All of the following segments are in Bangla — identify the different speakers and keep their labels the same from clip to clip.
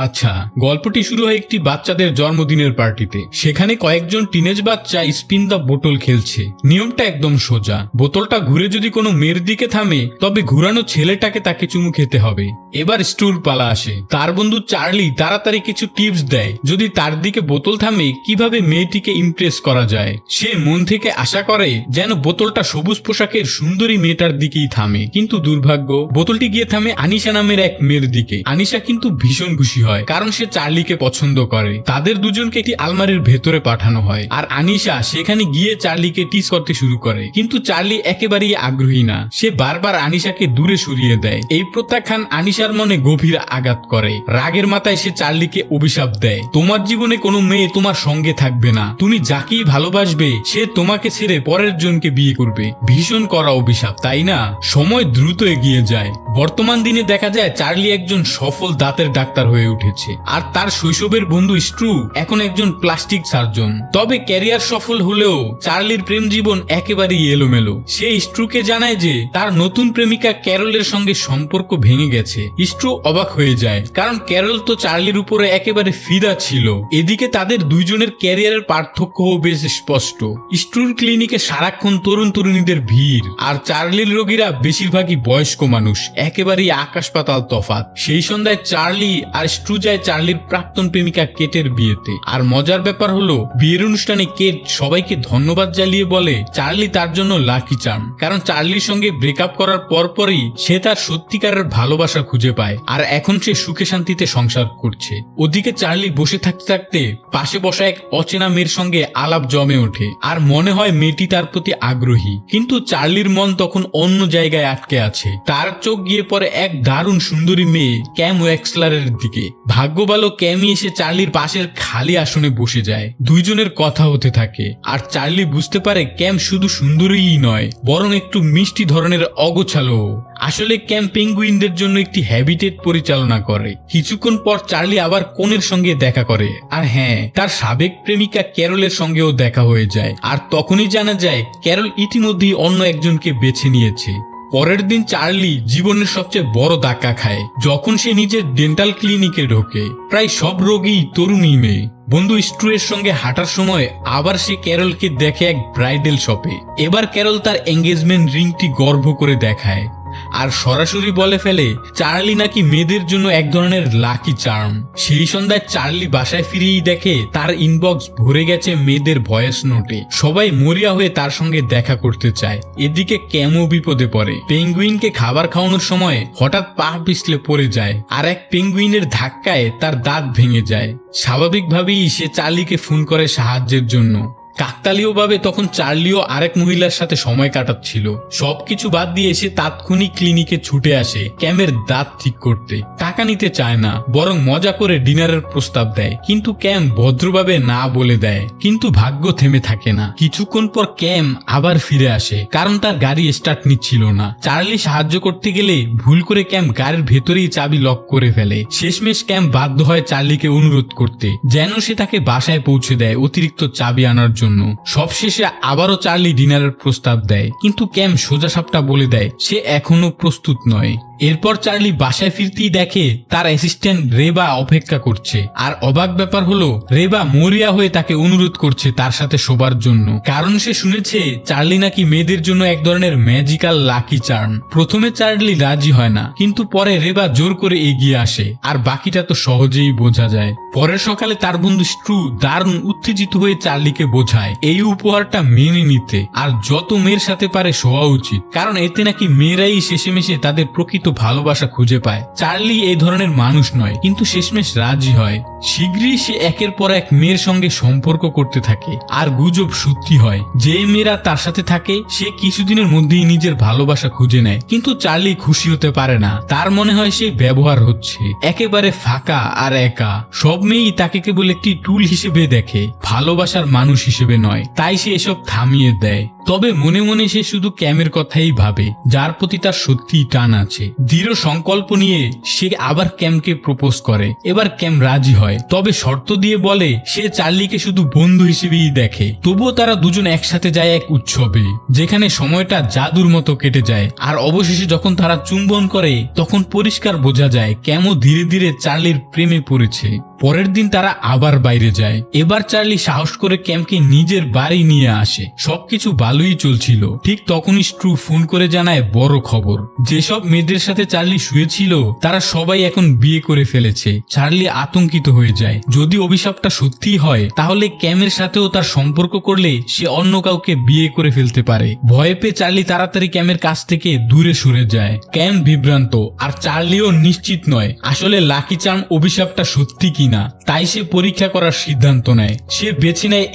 Speaker 1: আচ্ছা গল্পটি শুরু হয় একটি বাচ্চাদের জন্মদিনের পার্টিতে। সেখানে কয়েকজন টিনেজ বাচ্চা স্পিন দ্য বোটল খেলছে। নিয়মটা একদম সোজা। বোতলটা ঘুরে যদি কোনো মেয়ের দিকে থামে, তবে ঘুরানো ছেলেটাকে তাকে চুমু খেতে হবে। এবার স্টুর পালা আসে। তার বন্ধু চার্লি তাড়াতাড়ি কিছু টিপস দেয়। যদি তার দিকে বোতল থামে, কীভাবে মেয়েটিকে ইমপ্রেস করা যায়? সে মন থেকে আশা করে যেন বোতলটা সবুজ পোশাকের সুন্দরী মেয়েটার দিকেই থামে। কিন্তু দুর্ভাগ্য, বোতলটি গিয়ে থামে আনিশা নামের এক মেয়ের দিকে। আনিশা কিন্তু ভীষণ খুশি হয়, কারণ সে চার্লিকে পছন্দ করে। তাদের দুজনকে একটি আলমারির ভেতরে পাঠানো হয়। আর আনিশা সেখানে গিয়ে চার্লিকে টিস করতে শুরু করে। কিন্তু চার্লি একেবারেই আগ্রহী না। সে বারবার আনিশাকে দূরে সরিয়ে দেয়। এই প্রত্যাখ্যান আনিশার মনে গভীর আঘাত করে। রাগের মাথায় সে চার্লিকে অভিশাপ দেয়। তোমার জীবনে কোনো মেয়ে তোমার সঙ্গে থাকবে না। তুমি যাকেই ভালোবাসবে, সে তোমাকে ছেড়ে পরের জনকে বিয়ে করবে। ভীষণ করা অভিশাপ, তাই না? সময় দ্রুত এগিয়ে যায়। বর্তমান দিনে দেখা যায় চার্লি একজন সফল দাঁতের ডাক্তার হয়ে উঠেছে। আর তার শৈশবের বন্ধু স্ট্রু এখন একজন প্লাস্টিক সার্জন। তবে ক্যারিয়ার সফল হলেও চার্লির প্রেম জীবন একেবারেই এলোমেলো। সে স্ট্রুকে জানায় যে তার নতুন প্রেমিকা ক্যারলের সঙ্গে সম্পর্ক ভেঙে গেছে। স্ট্রু অবাক হয়ে যায়, কারণ ক্যারল তো চার্লির উপরে একেবারে ফিদা ছিল। এদিকে তাদের দুইজনের ক্যারিয়ারের পার্থক্যও বেশ স্পষ্ট। স্ট্রুর ক্লিনিকে সারাক্ষণ তরুণ তরুণীদের ভিড়, আর চার্লির রোগীরা বেশিরভাগই বয়স্ক মানুষ। একেবারেই আকাশ পাতাল তফাত সেই সন্ধ্যায় চার্লি আর স্ট্রু যায় চার্লির প্রাক্তন প্রেমিকা কেটের বিয়েতে। আর মজার ব্যাপার হলো, বিয়ের অনুষ্ঠানে কেট সবাইকে ধন্যবাদ জানিয়ে বলে, চার্লি তার জন্য লাকি চার্ম। কারণ চার্লির সঙ্গে ব্রেকআপ করার পরপরই সে তার সত্যিকারের ভালোবাসা খুঁজে পায়, আর এখন সে সুখে শান্তিতে সংসার করছে। ওদিকে চার্লি বসে থাকতে থাকতে পাশে বসা এক অচেনা মেয়ের সঙ্গে আলাপ জমে ওঠে, আর মনে হয় মেয়েটি তার প্রতি আগ্রহী। কিন্তু চার্লির মন তখন অন্য জায়গায় আটকে আছে। তার চোখ গিয়ে পড়ে এক দারুণ সুন্দরী মেয়ে ক্যাম ওয়েক্সলারের দিকে। ভাগ্য ভালো ক্যামি এসে চার্লির পাশের খালি আসনে বসে যায়। দুইজনের কথা হতে থাকে। আর চার্লি বুঝতে পারে ক্যাম শুধু সুন্দরীই নয়, বরং একটু মিষ্টি ধরনের অগোছালো। আসলে ক্যাম্প পেঙ্গুইনদের জন্য একটি হ্যাবিটেট পরিচালনা করে। কিছুক্ষণ পর চার্লি আবার কোনের সঙ্গে দেখা করে। আর হ্যাঁ তার সাবেক প্রেমিকা ক্যারলের সঙ্গেও দেখা হয়ে যায়। আর তখনই জানা যায়, ক্যারল ইতিমধ্যেই অন্য একজনকে বেছে নিয়েছে। পরের দিন চার্লি জীবনের সবচেয়ে বড় ধাক্কা খায়, যখন সে নিজের ডেন্টাল ক্লিনিকে ঢোকে। প্রায় সব রোগী তরুণী মেয়ে। বন্ধু স্ট্রুয়ের সঙ্গে হাঁটার সময় আবার সে ক্যারলকে দেখে এক ব্রাইডেল শপে। এবার ক্যারল তার এঙ্গেজমেন্ট রিংটি গর্ব করে দেখায়। আর সরাসরি বলে ফেলে চার্লি নাকি মেয়েদের জন্য এক ধরনের লাকি চার্ম। সেই সন্ধ্যায় চার্লি বাসায় ফিরেই দেখে তার ইনবক্স ভরে গেছে মেয়েদের ভয়েস নোটে সবাই মরিয়া হয়ে তার সঙ্গে দেখা করতে চায়। এদিকে ক্যামও বিপদে পড়ে। পেঙ্গুইনকে খাবার খাওয়ানোর সময় হঠাৎ পা পিছলে পড়ে যায় আর এক পেঙ্গুইনের ধাক্কায় তার দাঁত ভেঙে যায়। স্বাভাবিকভাবেই সে চার্লিকে ফোন করে সাহায্যের জন্য। কাকতালীয়ভাবে তখন চার্লিও আরেক মহিলার সাথে সময় কাটাচ্ছিল। সবকিছু বাদ দিয়ে সে তাৎক্ষণিক ক্লিনিকে ছুটে আসে, ক্যামের দাঁত ঠিক করতে। টাকা নিতে চায় না, বরং মজা করে ডিনারের প্রস্তাব দেয়। কিন্তু ক্যাম ভদ্রভাবে না বলে দেয়, কিন্তু ভাগ্য থেমে থাকে না। কিছুক্ষণ পর ক্যাম আবার ফিরে আসে, কারণ তার গাড়ি স্টার্ট নিচ্ছিল না। চার্লি সাহায্য করতে গেলে ভুল করে ক্যাম গাড়ির ভেতরেই চাবি লক করে ফেলে। শেষমেশ ক্যাম বাধ্য হয় চার্লিকে অনুরোধ করতে, যেন সে তাকে বাসায় পৌঁছে দেয় অতিরিক্ত চাবি আনার জন্য। সবশেষে আবারও চার্লি ডিনারের প্রস্তাব দেয়। কিন্তু ক্যাম সোজা সাপটা বলে দেয়, সে এখনও প্রস্তুত নয়। এরপর চার্লি বাসায় ফিরতেই দেখে তার অ্যাসিস্ট্যান্ট রেবা অপেক্ষা করছে। আর অবাক ব্যাপার হলো, রেবা মরিয়া হয়ে তাকে অনুরোধ করছে তার সাথে শোবার জন্য। কারণ সে শুনেছে, চার্লি নাকি মেয়েদের জন্য এক ধরনের ম্যাজিক্যাল লাকি চার্ম। প্রথমে চার্লি রাজি হয় না, কিন্তু পরে রেবা জোর করে এগিয়ে আসে। আর বাকিটা তো সহজেই বোঝা যায়। পরের সকালে তার বন্ধু স্ট্রু দারুণ উত্তেজিত হয়ে চার্লিকে বোঝায়। এই উপহারটা মেনে নিতে আর যত মেয়ের সাথে পারে শোয়া উচিত। কারণ এতে নাকি মেয়েরাই শেষেমেশে তাদের প্রকৃত ভালোবাসা খুঁজে পায়। চার্লি এই ধরনের মানুষ নয়, কিন্তু শেষমেশ রাজি হয়। শীঘ্রই সে একের পর এক মেয়ের সঙ্গে সম্পর্ক করতে থাকে আর গুজব সত্যি হয়। যে মেয়েরা তার সাথে থাকে, সে কিছুদিনের মধ্যেই নিজের ভালোবাসা খুঁজে নেয়। কিন্তু চার্লি খুশি হতে পারে না। তার মনে হয় সে ব্যবহার হচ্ছে। একেবারে ফাঁকা আর একা। সব মেয়েই তাকে কেবল একটি টুল হিসেবে দেখে। ভালোবাসার মানুষ হিসেবে। হিসেবে নয়। তাই সে এসব থামিয়ে দেয়। তবে মনে মনে সে শুধু ক্যামের কথাই ভাবে, যার প্রতি তার সত্যিই টান আছে। দৃঢ় সংকল্প নিয়ে সে আবার ক্যামকে প্রপোজ করে। এবার ক্যাম রাজি হয়। তবে শর্ত দিয়ে বলে, সে চার্লিকে শুধু বন্ধু হিসেবেই দেখে। তবুও তারা দুজন একসাথে যায় এক উৎসবে, যেখানে সময়টা জাদুর মতো কেটে যায়। আর অবশেষে যখন তারা চুম্বন করে, তখন পরিষ্কার বোঝা যায়, ক্যামও ধীরে ধীরে চার্লির প্রেমে পড়েছে। পরের দিন তারা আবার বাইরে যায়। এবার চার্লি সাহস করে ক্যামকে নিজের বাড়ি নিয়ে আসে। সবকিছু ভালোই চলছিল। ঠিক তখনই স্ট্রু ফোন করে জানায়, বড় খবর। যেসব মেয়েদের সাথে চার্লি শুয়েছিল, তারা সবাই এখন বিয়ে করে ফেলেছে। চার্লি আতঙ্কিত হয়ে যায়। যদি অভিশাপটা সত্যি হয়, তাহলে ক্যামের সাথেও তার সম্পর্ক করলে সে অন্য কাউকে বিয়ে করে ফেলতে পারে। ভয়ে পেয়ে চার্লি তাড়াতাড়ি ক্যামের কাছ থেকে দূরে সরে যায়। ক্যাম বিভ্রান্ত, আর চার্লিও নিশ্চিত নয়, আসলে লাকি চার্ম অভিশাপটা সত্যি কিনা। তাই সে পরীক্ষা করার সিদ্ধান্ত নেয়। সে বেছে নেয়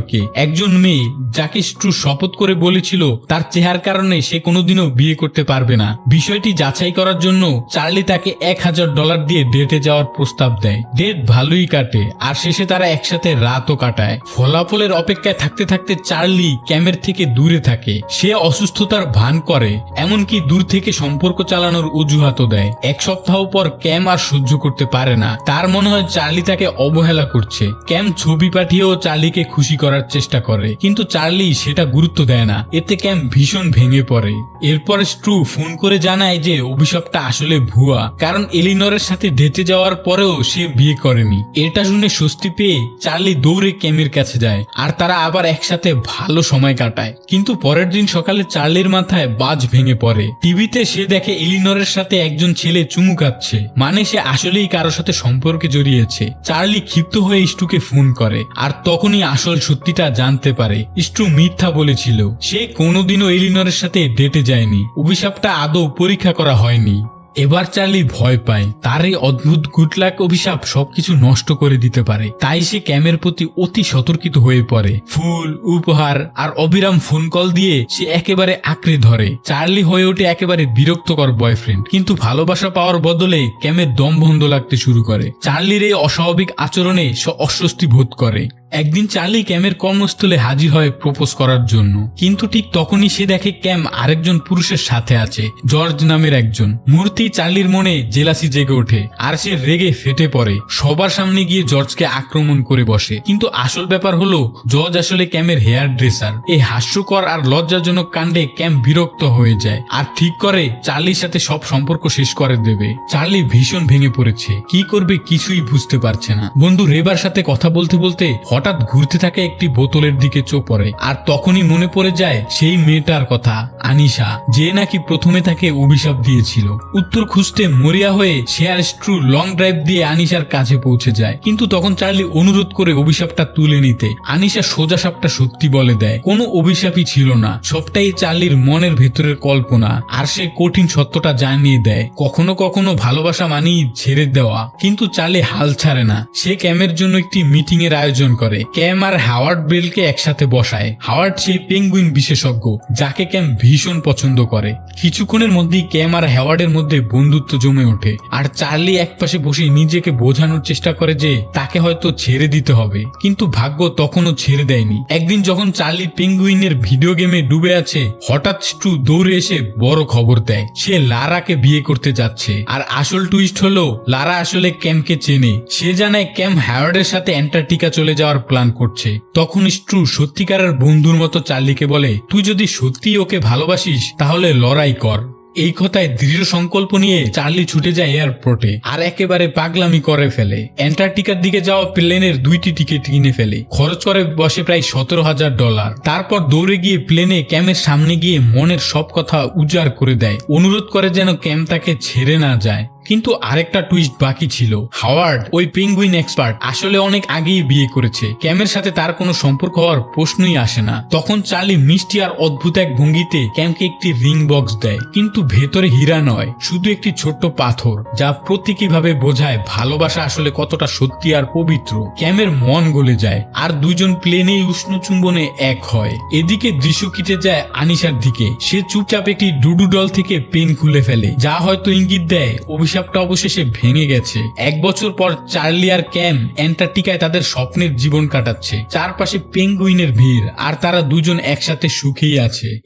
Speaker 1: এলিনরকে একজন মেয়ে যাকে স্ট্রু শপথ করে বলেছিল, তার চেহার কারণে সে কোনোদিনও বিয়ে করতে পারবে না। বিষয়টি যাচাই করার জন্য চার্লি তাকে এক হাজার ডলার দিয়ে ডেটে যাওয়ার প্রস্তাব দেয়। ডেট ভালোই কাটে, আর শেষে তারা একসাথে রাতও কাটায়। ফলাফলের অপেক্ষায় থাকতে থাকতে চার্লি ক্যামের থেকে দূরে থাকে। সে অসুস্থতার ভান করে, এমনকি দূর থেকে সম্পর্ক চালানোর অজুহাতও দেয়। এক সপ্তাহ পর ক্যাম আর সহ্য করতে পারে না। তার মনে হয় চার্লি তাকে অবহেলা করছে। ক্যাম ছবি পাঠিয়েও চার্লিকে খুশি করার চেষ্টা করে। কিন্তু চার্লি সেটা গুরুত্ব দেয় না। এতে ক্যাম ভীষণ ভেঙে পড়ে। এরপর স্ট্রু ফোন করে জানায় যে অভিশাপটা আসলে ভুয়া। কারণ এলিনরের সাথে ডেটে যাওয়ার পরেও সে বিয়ে করেনি। এটা শুনে স্বস্তি পেয়ে চার্লি দৌড়ে ক্যামের কাছে যায়। আর তারা আবার একসাথে ভালো সময় কাটায়। কিন্তু পরের দিন সকালে চার্লির মাথায় বাজ ভেঙে পড়ে। টিভিতে সে দেখে এলিনরের সাথে একজন ছেলে চুমু খাচ্ছে। মানে সে আসলেই কারোর সাথে সম্পর্কে জড়িয়েছে। চার্লি ক্ষিপ্ত হয়ে স্টুকে ফোন করে। আর তখনই আসল সত্যিটা জানতে পারে। ইস্টু মিথ্যা বলেছিল। সে কোনোদিনও এলিনরের সাথে ডেটে যায়নি। অভিশাপটা আদৌ পরীক্ষা করা হয়নি। এবার চার্লি ভয় পায়। তার এই অদ্ভুত গুটলাক অভিশাপ সবকিছু নষ্ট করে দিতে পারে। তাই সে ক্যামের প্রতি অতি সতর্কিত হয়ে পড়ে। ফুল, উপহার আর অবিরাম ফোন কল দিয়ে সে একেবারে আঁকড়ে ধরে। চার্লি হয়ে ওঠে একেবারে বিরক্তকর বয়ফ্রেন্ড কিন্তু ভালোবাসা পাওয়ার বদলে ক্যামের দম বন্ধ লাগতে শুরু করে। চার্লির এই অস্বাভাবিক আচরণে সে অস্বস্তি বোধ করে। একদিন চার্লি ক্যামের কর্মস্থলে হাজির হয় প্রপোজ করার জন্য। কিন্তু ঠিক তখনই সে দেখে ক্যাম আরেকজন পুরুষের সাথে আছে, জর্জ নামের একজন। মূর্তি চার্লির মনে জেলাসি জেগে ওঠে, আর সে রেগে ফেটে পড়ে। সবার সামনে গিয়ে জর্জকে আক্রমণ করে বসে। কিন্তু আসল ব্যাপার হলো, জর্জ আসলে ক্যামের হেয়ার ড্রেসার এই হাস্যকর আর লজ্জাজনক কাণ্ডে ক্যাম বিরক্ত হয়ে যায়, আর ঠিক করে চার্লির সাথে সব সম্পর্ক শেষ করে দেবে। চার্লি ভীষণ ভেঙে পড়েছে। কি করবে কিছুই বুঝতে পারছে না। বন্ধু, রেবার সাথে কথা বলতে বলতে হঠাৎ ঘুরতে থাকে একটি বোতলের দিকে চোখ পড়ে, আর তখনই মনে পড়ে যায় সেই মেয়েটার কথা, আনিশা, যে নাকি প্রথমে তাকে অভিশাপ দিয়েছিল। উত্তর খুঁজতে মরিয়া হয়ে আর স্ট্রু লং ড্রাইভ দিয়ে আনিশার কাছে পৌঁছে যায়। কিন্তু তখন চার্লি অনুরোধ করে অভিশাপটা তুলে নিতে। আনিশা সোজা সাপটা সত্যি বলে দেয়, কোনো অভিশাপই ছিল না। সবটাই চার্লির মনের ভেতরের কল্পনা, আর সে কঠিন সত্যটা জানিয়ে দেয়, কখনো কখনো ভালোবাসা মানেই ছেড়ে দেওয়া। কিন্তু চার্লি হাল ছাড়ে না। সে ক্যামের জন্য একটি মিটিং এর আয়োজন করে। ক্যাম আর হাওয়ার্ড বেলকে একসাথে বসায়। হাওয়ার্ড সেই পেঙ্গুইন বিশেষজ্ঞ, যাকে ক্যাম ভীষণ পছন্দ করে। কিছুক্ষণের মধ্যেই ক্যাম আর হাওয়ার্ডের মধ্যে বন্ধুত্ব জমে ওঠে। আর চার্লি একপাশে বসে নিজেকে বোঝানোর চেষ্টা করে যে তাকে হয়তো ছেড়ে দিতে হবে। কিন্তু ভাগ্য তখনও ছেড়ে দেয়নি। একদিন যখন চার্লি পেঙ্গুইনের ভিডিও গেমে ডুবে আছে, হঠাৎ স্ট্রু দৌড়ে এসে বড় খবর দেয়। সে লারাকে বিয়ে করতে যাচ্ছে। আর আসল টুইস্ট হলো, লারা আসলে ক্যামকে চেনে। সে জানায় ক্যাম হ্যাওয়ার্ডের সাথে অ্যান্টার্কটিকা চলে যাওয়ার প্ল্যান করছে। তখন স্ট্রু সত্যিকারের বন্ধুর মতো চার্লিকে বলে, তুই যদি সত্যি ওকে ভালোবাসিস, তাহলে লড়াই কর। এই কথায় দৃঢ় সংকল্প নিয়ে চার্লি ছুটে যায় এয়ারপোর্টে আর একেবারে পাগলামি করে ফেলে। অ্যান্টার্কটিকার দিকে যাওয়া প্লেনের দুইটি টিকিট কিনে ফেলে। খরচ করে বসে প্রায় সতেরো হাজার ডলার। তারপর দৌড়ে গিয়ে প্লেনে ক্যামের সামনে গিয়ে মনের সব কথা উজাড় করে দেয়। অনুরোধ করে যেন ক্যাম তাকে ছেড়ে না যায়। কিন্তু আরেকটা টুইস্ট বাকি ছিল। হাওয়ার্ড, ওই পেঙ্গুইন এক্সপার্ট আসলে অনেক আগেই বিয়ে করেছে। ক্যামের সাথে তার কোনো সম্পর্ক হওয়ার প্রশ্নই আসে না। তখন চার্লি মিষ্টি আর অদ্ভুত এক ভঙ্গিতে ক্যামকে একটি রিং বক্স দেয়। কিন্তু ভেতরে হীরা নয়, শুধু একটি ছোট্ট পাথর, যা প্রতীকীভাবে বোঝায় ভালোবাসা আসলে কতটা সত্যি আর পবিত্র। ক্যামের মন গলে যায়, আর দুজন প্লেনেই উষ্ণ চুম্বনে এক হয়। এদিকে দৃশ্য কেটে যায় আনিশার দিকে। সে চুপচাপ একটি ডুডু ডল থেকে পেন খুলে ফেলে, যা হয়তো ইঙ্গিত দেয় অভিশাপ অভিশাপটা অবশেষে ভেঙে গেছে। এক বছর পর চার্লি আর ক্যাম অ্যান্টার্কটিকায় তাদের স্বপ্নের জীবন কাটাচ্ছে। চারপাশে পেঙ্গুইনের ভিড়, আর তারা দুজন একসাথে সুখেই আছে।